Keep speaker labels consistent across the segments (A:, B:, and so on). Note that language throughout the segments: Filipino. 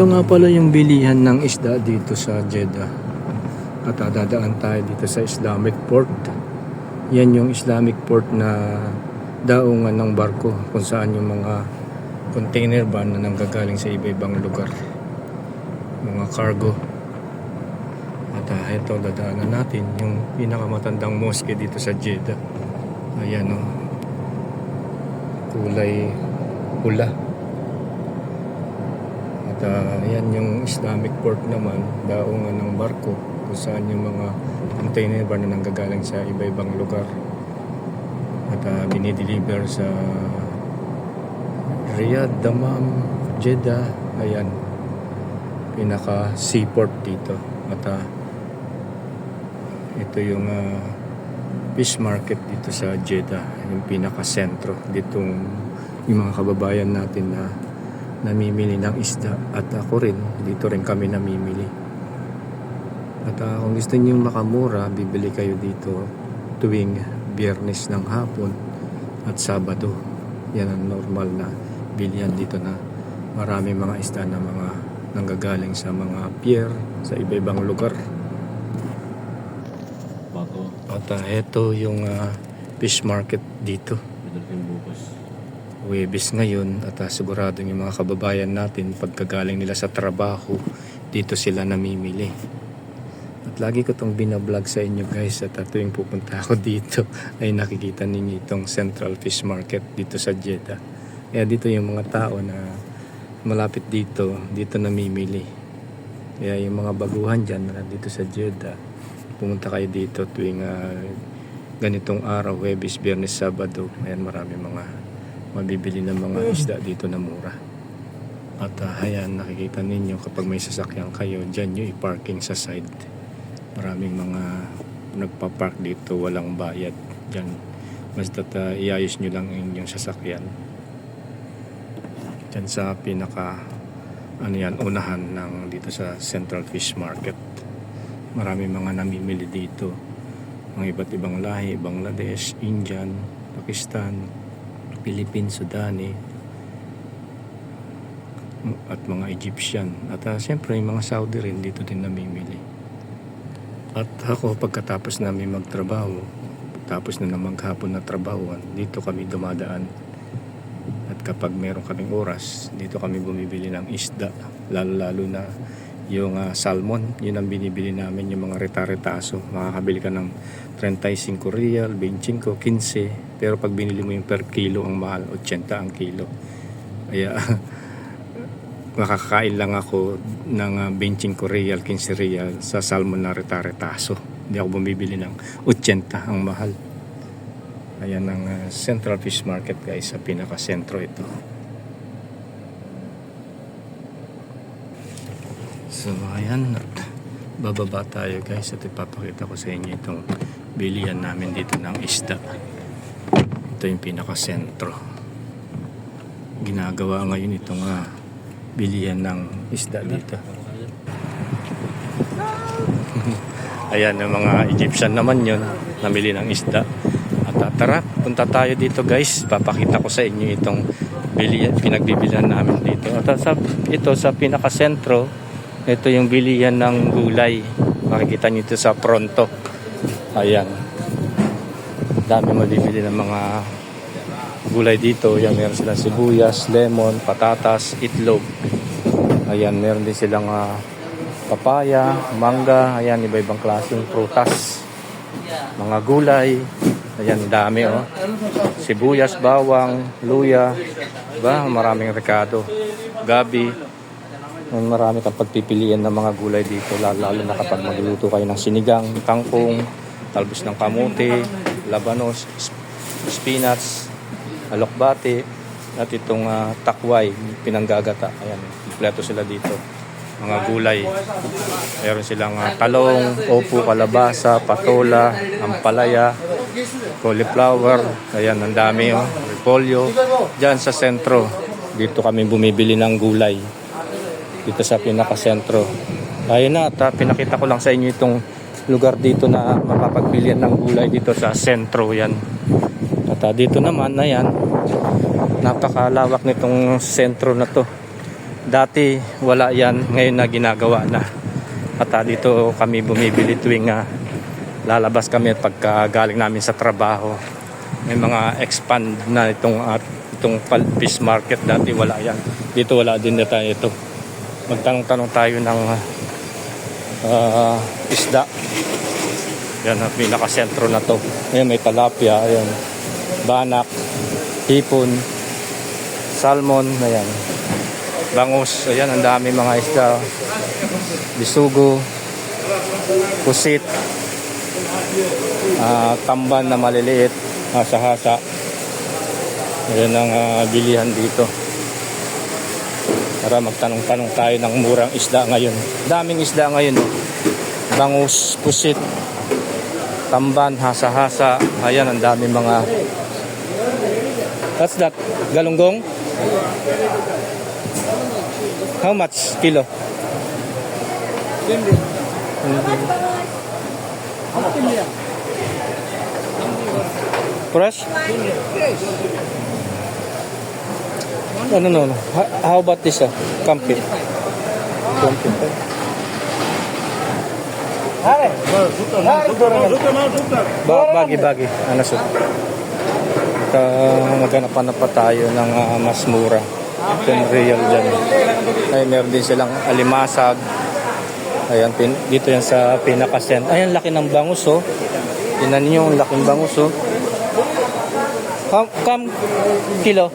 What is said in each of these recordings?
A: Ito nga pala yung bilihan ng isda dito sa Jeddah. At dadaan tayo dito sa Islamic Port. Yan yung Islamic Port na daungan ng barko kung saan yung mga container van na nanggagaling sa iba-ibang lugar. Mga cargo. At ah, ito, dadaanan natin yung pinakamatandang mosque dito sa Jeddah. Ayan o. Kulay pula. At ah, yan yung Islamic port naman, daungan ng barko kung saan yung mga container van na nanggagaling sa iba-ibang lugar. At uh, binideliver sa Riyadh, Dammam, Jeddah, ayan, pinaka seaport dito. At ah, ito yung ah, fish market dito sa Jeddah, yung pinaka sentro ditong yung mga kababayan natin na namimili ng isda. At ako rin dito rin kami namimili. At ah, kung gusto niyo makamura bibili kayo dito tuwing biyernes ng hapon at sabado. Yan ang normal na bilihan dito na marami mga isda na mga nanggagaling sa mga pier sa iba-ibang lugar.
B: Bato,
A: at ah, ito yung ah, fish market dito.
B: Bukas.
A: Webis ngayon at uh, sigurado yung mga kababayan natin pagkagaling nila sa trabaho dito sila namimili. At lagi ko tong binablog sa inyo guys at uh, tuwing pupunta ako dito ay nakikita ninyo itong Central Fish Market dito sa Jeddah. Kaya dito yung mga tao na malapit dito dito namimili. Kaya yung mga baguhan dyan na dito sa Jeddah pumunta kayo dito tuwing ah, ganitong araw, Webis, Biyernes, Sabado. Ayan marami mga mabibili ng mga isda dito na mura. At uh, ayan, nakikita ninyo kapag may sasakyan kayo, dyan nyo i-parking sa side. Maraming mga nagpa-park dito, walang bayad. Dyan, basta uh, iayos nyo lang ang inyong sasakyan. Dyan sa pinaka, ano yan, unahan ng dito sa Central Fish Market. Maraming mga namimili dito. Mga iba't ibang lahi, Bangladesh, Indian, Pakistan, Philippines, Sudani at mga Egyptian. At uh, siyempre mga Saudi rin dito din namimili. At ako pagkatapos namin magtrabaho tapos na naman maghapon na trabaho dito kami dumadaan. At kapag meron kaming oras dito kami bumibili ng isda lalo lalo na yung ah, salmon yun ang binibili namin yung mga reta-retaso makakabili ka ng 35 real 25 15 pero pag binili mo yung per kilo ang mahal 80 ang kilo. Kaya makakakain lang ako ng ah, 25 real 15 real sa salmon na reta-retaso hindi ako bumibili ng 80 ang mahal. Ayan ang ah, Central Fish Market guys sa pinaka-sentro ito So ayan bababa tayo guys at ipapakita ko sa inyo itong bilihan namin dito ng isda. Ito yung pinaka-sentro. Ginagawa ngayon itong ah, bilihan ng isda dito. Ayan yung mga Egyptian naman yun. Namili ng isda. At ah, tara, punta tayo dito guys. Papakita ko sa inyo itong bilihan, pinagbibilihan namin dito. At ah, sa, ito sa pinaka-sentro, ito yung bilihan ng gulay. Makikita nyo ito sa pronto. Ayan. Dami mabibili ng mga gulay dito. Yan, meron silang sibuyas, lemon, patatas, itlog. Ayan, meron din silang ah, papaya, mangga, ayan, iba-ibang klaseng prutas. Mga gulay. Ayan, dami oh. Sibuyas, bawang, luya. Diba? Maraming rekado. Gabi. May marami kang pagpipilian ng mga gulay dito lalo, na kapag magluluto kayo ng sinigang, kangkong, talbos ng kamote, labanos, sp- spinach, alokbate, at itong ah, takway, pinanggagata. Ayan, kompleto sila dito. Mga gulay. Meron silang ah, talong, opo, kalabasa, patola, ampalaya, cauliflower. Ayan, ang dami oh. Repolyo. Diyan sa sentro. Dito kami bumibili ng gulay dito sa pinakasentro. Ayun na, at pinakita ko lang sa inyo itong lugar dito na mapapagbilian ng gulay dito sa sentro yan. At ah, dito naman na yan, napakalawak nitong sentro na to. Dati wala yan, ngayon na ginagawa na. At ah, dito kami bumibili tuwing ah, lalabas kami at pagka galing namin sa trabaho. May mga expand na itong at itong fish market dati wala yan. Dito wala din na tayo ito. Magtanong-tanong tayo ng ah, isda. Yan ang pinaka-sentro na to. Ayan, may talapia, ayan. Banak, hipon, salmon, ayan. Bangus, ayan, ang dami mga isda. Bisugo, pusit, ah, tamban na maliliit, hasa-hasa. Ayan ang ah, bilihan dito. Para magtanong-tanong tayo ng murang isda ngayon. Daming isda ngayon. oh. Bangus, pusit, tamban, hasa-hasa. Ayan, ang dami mga... What's that? Galunggong? How much kilo? Fresh? Ano no, no. How- How about this? Uh, Kampi. Kampi. Ba bagi bagi. Ano so? Ka maghanap pa tayo ng ah, mas mura. Yung real dyan. Ay, meron din silang alimasag. Ayan, pin, dito yan sa pinakasent. Ayan, laki ng bangus, oh. Tingnan niyo, ang laking bangus, oh. Kam, kam kilo?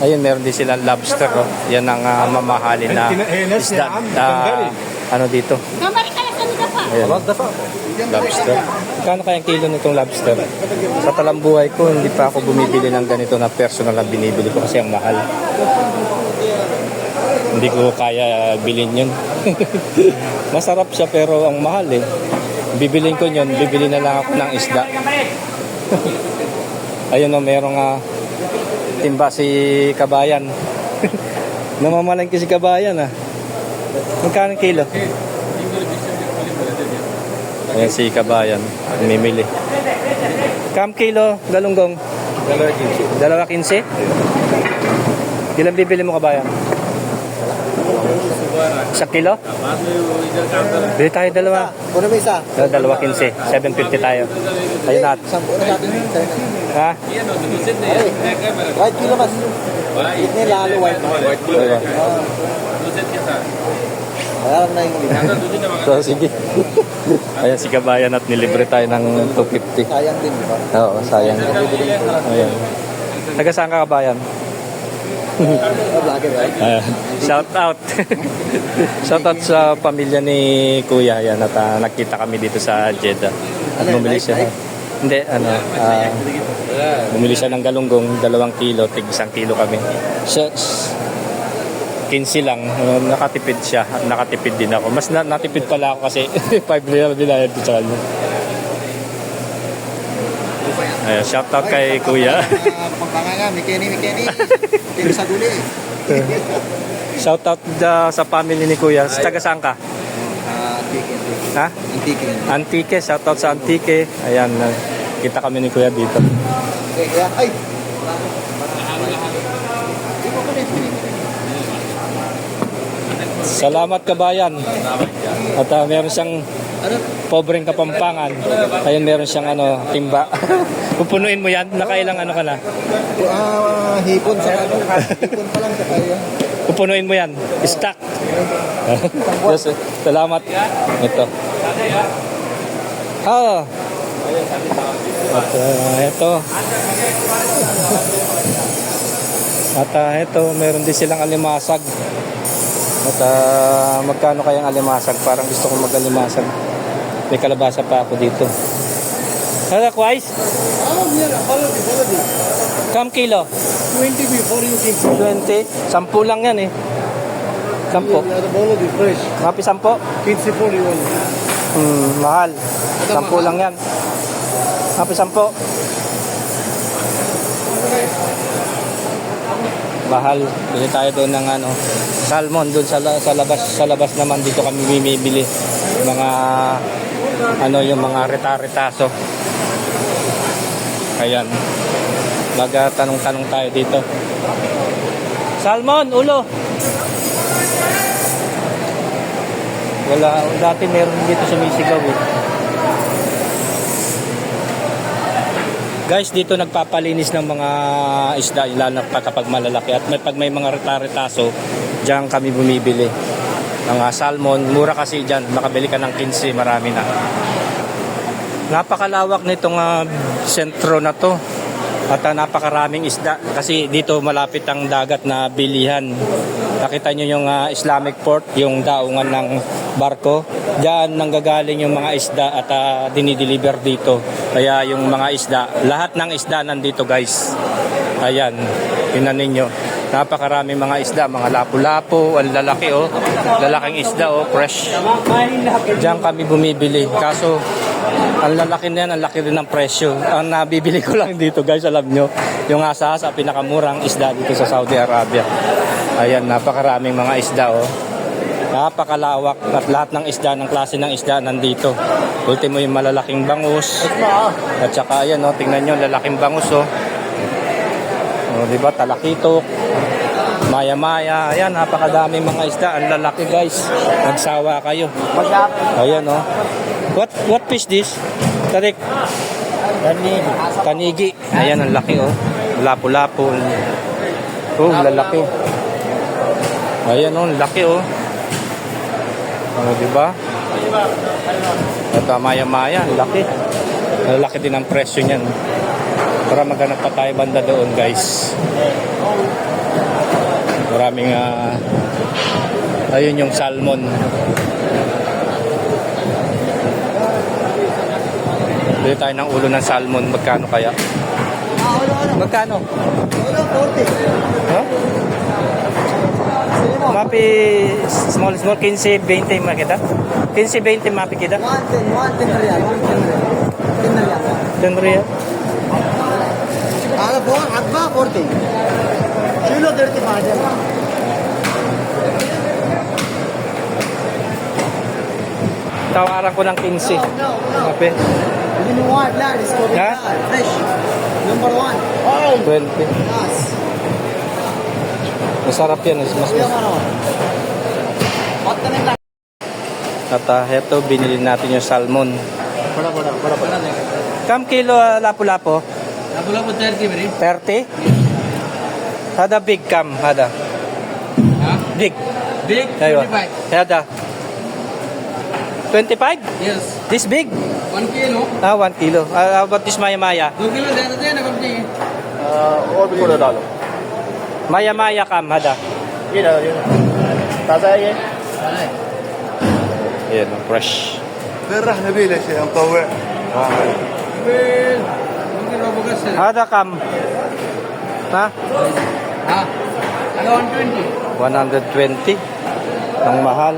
A: Ayun, meron din silang lobster. Oh. Yan ang ah, mamahalin na isda. Ah, ano dito?
B: Gambar ka sa nila pa.
A: Ayan. Lobster. Kano kayang kilo nitong lobster? Sa talambuhay ko, hindi pa ako bumibili ng ganito na personal na binibili ko kasi ang mahal. Hindi ko kaya bilhin yun. Masarap siya pero ang mahal eh. Bibilin ko yun, bibili na lang ako ng isda. Ayun o, merong timba si Kabayan. Namamalangki si Kabayan ah. Magkano kilo? Ayan si Kabayan, mimili. Kam kilo, galunggong? Dalawa kinsi. Ilan bibili mo Kabayan? Sa kilo? Bili tayo dalawa.
C: Kuno mo isa.
A: Dalawa, dalawa kinsi. 750 tayo. Ayun na.
C: Sampu na natin.
A: Ha?
C: White kilo mas. Ini lalo white. White
A: Ayun.
C: Alam na yung
A: So, sige. Ayan si Kabayan at nilibre tayo ng 250.
C: sayang din, di ba?
A: Oo, sayang. Ayan. Taga saan ka Kabayan? Ayan. Shout out. Shout out sa pamilya ni Kuya yan at ah, nakita kami dito sa Jeddah. At
C: Ano,
A: bumili siya. Hindi, ano, ah, bumili siya ng galunggong, dalawang kilo, tig isang kilo kami. Siya, 15 lang, uh, nakatipid siya, at nakatipid din ako. Mas na, natipid pala ako kasi 5 real binayad ko sa kanya. Ayan, shout out kay Kuya.
C: Pagpanga nga, Mikeni, Mikeni. Mikeni sa duli.
A: Shout out uh, sa family ni Kuya. Sa taga saan ka?
C: Ah, Antique.
A: Ha?
C: Antique.
A: Antique, shout out sa Antique. Ayan, uh, kita kami ni Kuya dito.
C: Okay, kaya, ay!
A: Salamat kabayan. At uh, meron siyang
C: Ano?
A: pobreng kapampangan. Ayun, meron siyang ano, timba. Pupunuin mo yan, nakailang ano ka na.
C: Ah, hipon sa ano. Hipon pa lang sa kaya.
A: Pupunuin mo yan. Stock. yes, eh. salamat. Ito. Ah. At uh, ito. At uh, ito, meron din silang alimasag. At uh, magkano kayang alimasag? Parang gusto kong mag-alimasag. May kalabasa pa ako dito. Ano, Kwais?
C: Ah, yeah, follow me, follow me.
A: Kam kilo?
C: 20 before you think.
A: 20? Sampu lang yan eh. Sampo.
C: Bolo di fresh.
A: Mapi sampo.
C: 15 po yun.
A: Hmm, mahal. Sampo lang yan. Mapi sampo. Mahal. Bili tayo doon ng ano, salmon doon sa, sa labas sa labas naman dito kami bumibili mga ano yung mga reta-retaso. Ayan. Magtanong-tanong tayo dito. Salmon, ulo. Wala, dati meron dito sumisigaw eh. Guys, dito nagpapalinis ng mga isda, lalo pa kapag malalaki. At may, pag may mga reta-retaso, diyan kami bumibili. Mga salmon, mura kasi dyan. Makabili ka ng 15, marami na. Napakalawak nitong ah, sentro na to. At ah, napakaraming isda. Kasi dito malapit ang dagat na bilihan. Nakita nyo yung ah, Islamic port, yung daungan ng barko. Diyan nanggagaling yung mga isda at ah, dinideliver dito. Kaya yung mga isda, lahat ng isda nandito guys. Ayan, tingnan ninyo. Napakarami mga isda, mga lapu-lapu, ang lalaki oh. Lalaking isda oh, fresh. Diyan kami bumibili. Kaso, ang lalaki na yan, ang laki rin ng presyo. Ang nabibili ko lang dito guys, alam nyo, yung asas, ang pinakamurang isda dito sa Saudi Arabia. Ayan, napakaraming mga isda oh. Napakalawak at lahat ng isda, ng klase ng isda nandito. Ultimo yung malalaking bangus. At saka ayan oh, tingnan nyo, lalaking bangus oh. Oh, di ba? Talakitok. Maya-maya. Ayan, napakadaming mga isda. Ang lalaki guys. Nagsawa kayo. Ayan oh. What what fish this? Tarik. Tanigi. Tanigi. Ayan ang laki oh. Lapu-lapu. Oh, lalaki. Ayan oh, laki oh. Ano, di ba? Ito, maya-maya, ang laki. Laki din ang presyo niyan. Para maghanap pa tayo banda doon, guys. Maraming, ah, ayun yung salmon. Bili tayo ng ulo ng salmon. Magkano kaya? Magkano? Huh? Mapi small small 15 20 makita. 15 20 mapi kita.
C: 110 riyal. 110 riyal.
A: 10 real.
C: هذا فوق عقبة 40 كيلو 35 ريال
A: Tawaran ko ng 15. Mapi.
C: Hindi mo white lang, it's called
A: Ha?
C: fresh. Number one.
A: 20.
C: Yes.
A: Masarap yan. Mas, mas, mas. At uh, heto, binili natin yung salmon.
C: Bada, bada, bada, bada.
A: Kam kilo ah, uh,
C: lapu-lapo? Lapu-lapo 30, bari.
A: 30? Hada big kam, hada.
C: Ha?
A: Big.
C: Big,
A: 25. Hada. 25?
C: Yes.
A: This big?
C: 1 kilo.
A: Ah, 1 kilo. Ah, uh, about this maya-maya?
C: 2 kilo, dito din, nagabdi. Uh, or
B: before the dollar. Maya
A: maya kam hada.
B: Yun na, yun. Tasa eh. yan.
A: Yan, fresh.
B: Pero na bila
C: siya ang tawa.
A: Hada kam. Ha?
C: Ha? Ano 120?
A: 120. Ang mahal.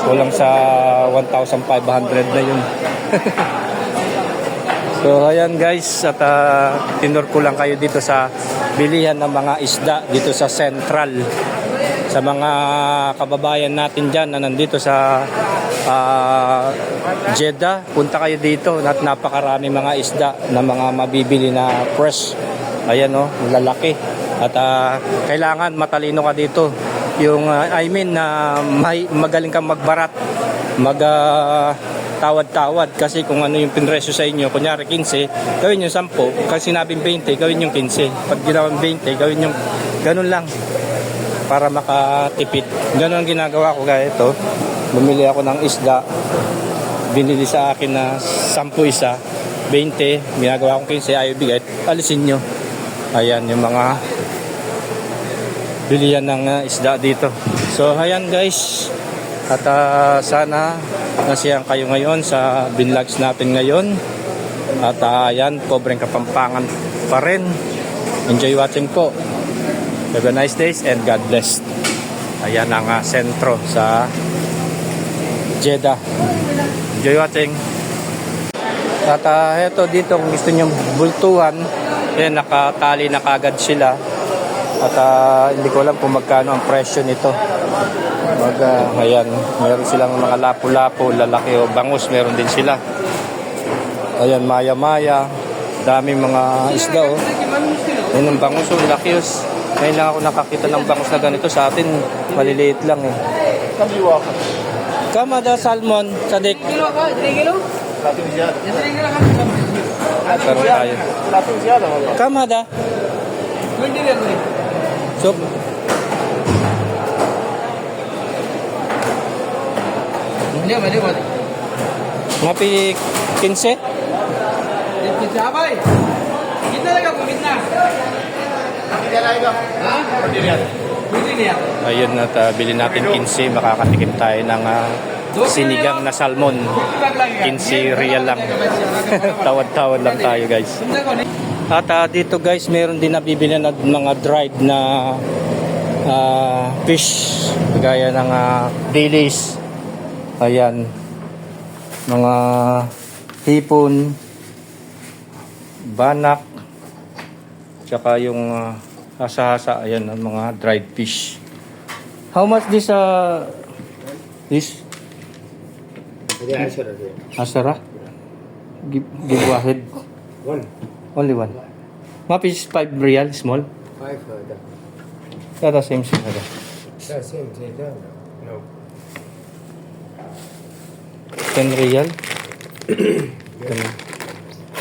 A: Kulang sa 1,500 na yun. so ayan guys, at uh, tinur ko lang kayo dito sa bilihan ng mga isda dito sa Central. Sa mga kababayan natin dyan na nandito sa ah, Jeddah, punta kayo dito at napakarami mga isda na mga mabibili na fresh. Ayan o, lalaki. At ah, kailangan matalino ka dito. Yung, ah, I mean, na may, magaling kang magbarat. Mag, ah, tawad-tawad kasi kung ano yung pinresyo sa inyo, kunyari 15, gawin yung 10. Kasi sinabing 20, gawin yung 15. Pag ginawang 20, gawin yung ganun lang para makatipid. Ganun ang ginagawa ko gaya ito. Bumili ako ng isda. Binili sa akin na 10 isa. 20. Ginagawa kong 15. Ayaw bigay. Alisin nyo. Ayan yung mga bilihan ng uh, isda dito. So ayan guys. At ah, sana nasiyahan kayo ngayon sa binlogs natin ngayon. At ah, ayan, pobreng kapampangan pa rin. Enjoy watching po. Have a nice days and God bless. Ayan ang ah, sentro sa Jeddah. Enjoy watching. At uh, eto dito, kung gusto nyo bultuhan, yan, nakatali na kagad sila. At ah, hindi ko alam kung magkano ang presyo nito. Baga, ayan, meron silang mga lapu-lapu, lalaki o bangus, meron din sila. Ayan, maya-maya, daming mga isda o. Oh. Ayan ang bangus o, oh. Ngayon lang ako nakakita ng bangus na ganito sa atin, maliliit lang eh.
B: Kamiwa ka.
A: Kamada salmon, sadik.
B: Kilo ka,
D: 3 kilo? 3
A: kilo. 3
B: kilo ka. Karon.
A: Kamada. Mali,
D: mali, mali. Mga
A: pi 15?
D: 15 abay. Gitna lang ako, gitna. Ha?
A: Ayun at uh, bilhin natin 15 makakatikim tayo ng uh, sinigang na salmon. 15 real lang tawad-tawad lang tayo guys. At uh, dito guys meron din nabibili na mga dried na uh, fish. Kagaya ng uh, dailies Ayan. Mga hipon, banak, tsaka yung uh, hasa-hasa, ayan, ang mga dried fish. How much this, uh, this? Asara? Give, give a.
C: One.
A: Only one. Map is 5 real, small?
C: 5 uh,
A: That the same
C: thing. Yeah, same thing.
A: 10 real.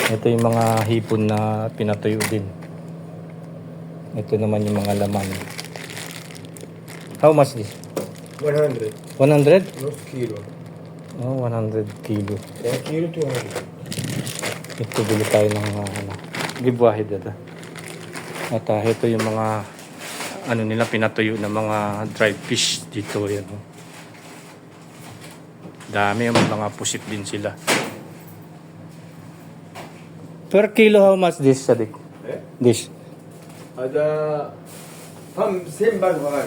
A: Ito yung mga hipon na pinatuyo din. Ito naman yung mga laman. How much this?
C: 100.
A: 100?
C: Nus kilo.
A: Oh, 100 kilo.
C: 1 kilo 200.
A: Ito bili tayo ng uh, ano, gibwahid ito. At uh, ito yung mga ano nila pinatuyo na mga dried fish dito yan. Oh. Dami yung mga pusit din sila. Per kilo, how much this, Sadik?
C: Eh?
A: This?
C: Ada... Tam sen bag
A: var.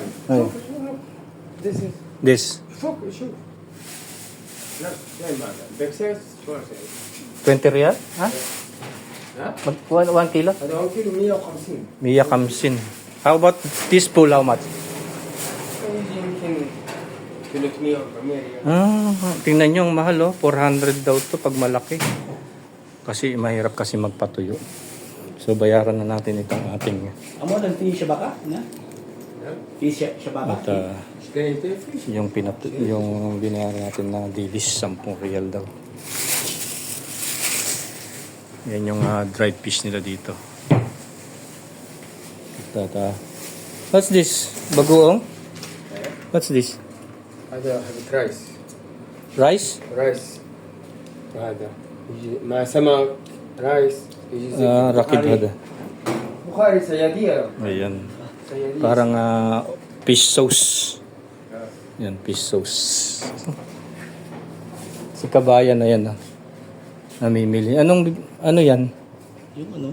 C: This is...
A: This?
C: Çok, çok. Bekses,
A: 20 riyal? Ha? Ha? 1 kilo?
C: 1 kilo, 150.
A: 150. How about this pool, how much?
C: Pilit niyo, kami.
A: Ah, tingnan nyo, ang mahal oh. 400 daw to pag malaki. Kasi mahirap kasi magpatuyo. So bayaran na natin itong ating
E: Amo, nang finish siya baka? Na?
A: Finish siya,
C: siya baka?
A: yung pinat yung binayaran natin na dilis 10 real daw. Yan yung ah, dried fish nila dito. Tata. What's this? Bagoong? What's this?
C: هذا هذا رايس.
A: Rice?
C: رايس. هذا يجي مع سمك رايس يجي زي
A: Ah, rakid
C: بخاري.
A: hada.
C: بخاري سيادية
A: Ayan.
C: سيادية
A: Parang ah, fish sauce. Yan, fish sauce. Si kabayan na yan. Ah. Namimili. Anong, ano yan?
E: Yung ano?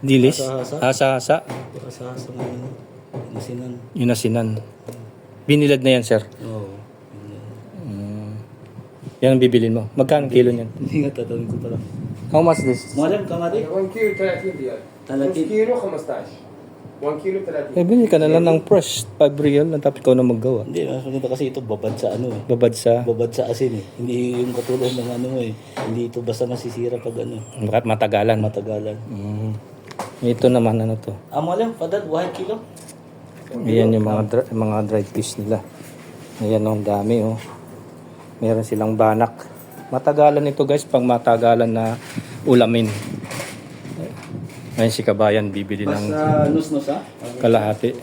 A: Dilis?
E: Hasa-hasa.
A: Hasa-hasa.
E: Baka sa mga ano. Nasinan.
A: Inasinan. Binilad na yan, sir.
E: Oo.
A: Yan ang bibilin mo. Magkano kilo niyan?
E: Hindi nga tatawin ko pala.
A: How much this?
E: Madam, kamari?
C: 1 kilo 30 riyal.
E: 30
C: kilo 15. 1 kilo 30.
A: Eh, bili ka na lang ng fresh 5 real lang tapos ikaw na maggawa.
E: Hindi, maganda kasi ito babad sa ano eh.
A: Babad sa?
E: Babad sa asin eh. Hindi yung katulad ng ano eh. Hindi ito basta masisira pag ano.
A: Bakit matagalan?
E: Matagalan.
A: Mm. Ito naman ano to.
E: Ah, Amo lang, padad, 1 kilo.
A: Ayan yung mga dry, mga dried fish nila. Ayan oh, ang dami oh. Meron silang banak. Matagalan ito guys pag matagalan na ulamin. Ngayon si Kabayan bibili ng kalahati.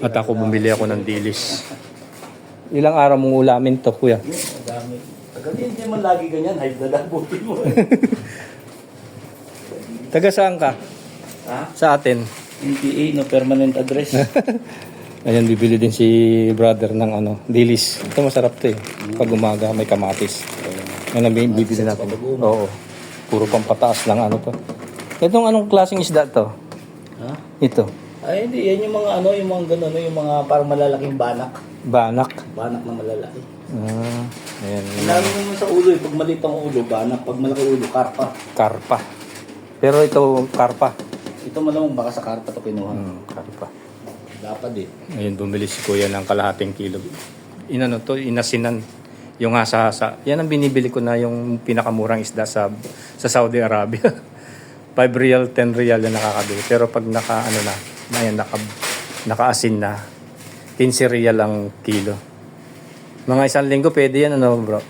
A: At ako bumili ako ng dilis. Ilang araw mong ulamin to kuya?
E: Agad hindi man lagi ganyan, high blood ang buti mo.
A: Taga saan ka?
E: ha?
A: Sa atin.
E: NPA, no permanent address.
A: Ayan, bibili din si brother ng ano, dilis. Ito masarap to eh. Pag umaga may kamatis. Yan ang bi- bibili natin. Oo. Puro pampataas lang ano to. Itong anong klaseng isda to?
E: ha?
A: Ito.
E: Ay, hindi. Yan yung mga ano, yung mga gano'n, yung mga parang malalaking banak.
A: Banak.
E: Banak na malalaki.
A: Ah, ayan.
E: Lalo naman sa ulo eh. Pag maliit ang ulo, banak. Pag malaki ulo, karpa.
A: Karpa. Pero ito, karpa.
E: Ito malamang baka sa karpa to kinuha.
A: Hmm, karpa.
E: Dapat eh.
A: Ayun, bumili si kuya ng kalahating kilo. Inano to, inasinan. Yung hasa-hasa. Yan ang binibili ko na yung pinakamurang isda sa sa Saudi Arabia. 5 real, 10 real yung nakakabili. Pero pag naka, ano na, ayan, naka, nakaasin na, 15 real ang kilo. Mga isang linggo, pwede yan, ano bro?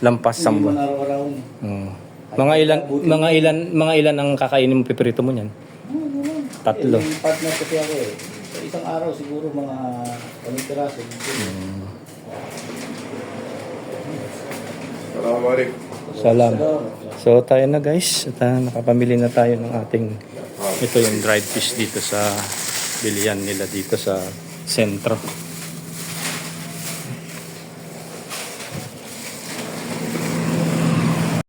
A: Lampas
E: Hindi
A: sambo. Hmm. Mga ilan, mga ilan, mga ilan ang kakainin mo piprito mo niyan? Tatlo.
E: Eh, partner kasi ako eh. Sa isang araw siguro mga anong piraso.
B: Salam alaikum.
A: Salam. So tayo na guys, at ah, nakapamili na tayo ng ating ito yung dried fish dito sa bilian nila dito sa sentro.